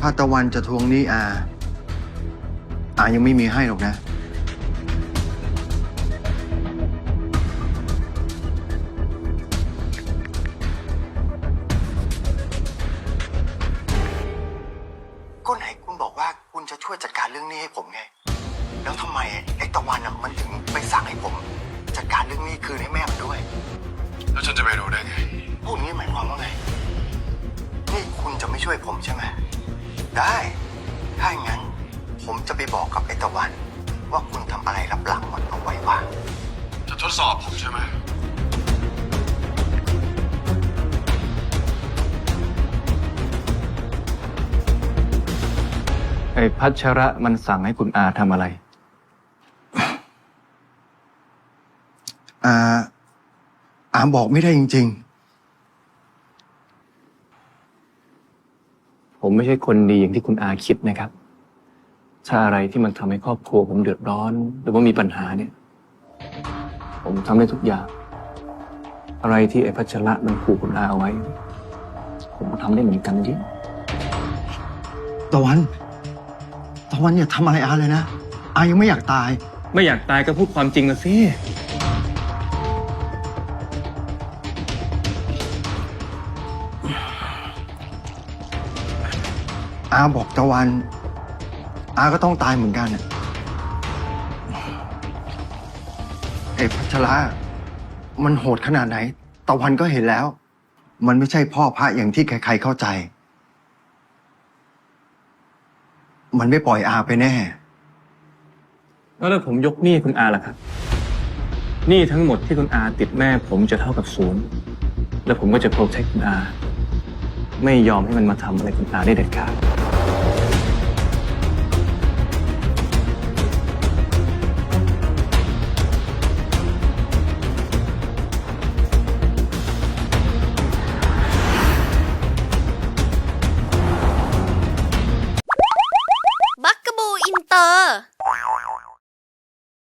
ถ้าตะวันจะทวงหนี้อา อายังไม่มีให้หรอกนะ ก็ไหนคุณบอกว่าคุณจะช่วยจัดการเรื่องหนี้ให้ผมไง แล้วทำไมไอ้ตะวันน่ะมันถึงไปสั่งให้ผม จัดการเรื่องหนี้คืนให้แม่มันด้วย แล้วฉันจะไปรู้ได้ไง พูดงี้หมายความว่าไง นี่คุณจะไม่ช่วยผมใช่ไหม ได้ ถ้าอย่างนั้น ผมจะไปบอกกับไอ้ตะวัน ว่าคุณทำอะไรรับหลังมันเอาไว้ว่า จะทดสอบผมใช่ไหม ไอ้พัชระมันสั่งให้คุณอาทำอะไรอ่าอามบอกไม่ได้จริง ผมไม่ใช่คนดีอย่างที่คุณอาคิดนะครับ ถ้าอะไรที่มันทำให้ครอบครัว ผมเดือดร้อน หรือว่ามีปัญหาเนี่ย ผมทำได้ทุกอย่าง อะไรที่ไอ้พัชระมันขู่คุณอาเอาไว้ ผมก็ทำได้เหมือนกันดิๆตะวัน ตะวันอย่าทำอะไรอาเลยนะ อายังไม่อยากตาย ไม่อยากตายก็พูดความจริงนะสิ อาบอกตะวัน อาก็ต้องตายเหมือนกันน่ะเอกพัชระมันโหดขนาดไหน ตะวันก็เห็นแล้ว มันไม่ใช่พ่อพระอย่างที่ใครๆเข้าใจ มันไม่ปล่อยอาไปแน่ แล้วถ้าผมยกหนี้คุณอาล่ะครับหนี้ทั้งหมดที่คุณอาติดแม่ผมจะเท่ากับศูนย์ แล้วผมก็จะโปรเทคคุณอา ไม่ยอมให้มันมาทำอะไรคุณตาได้เด็ดขาด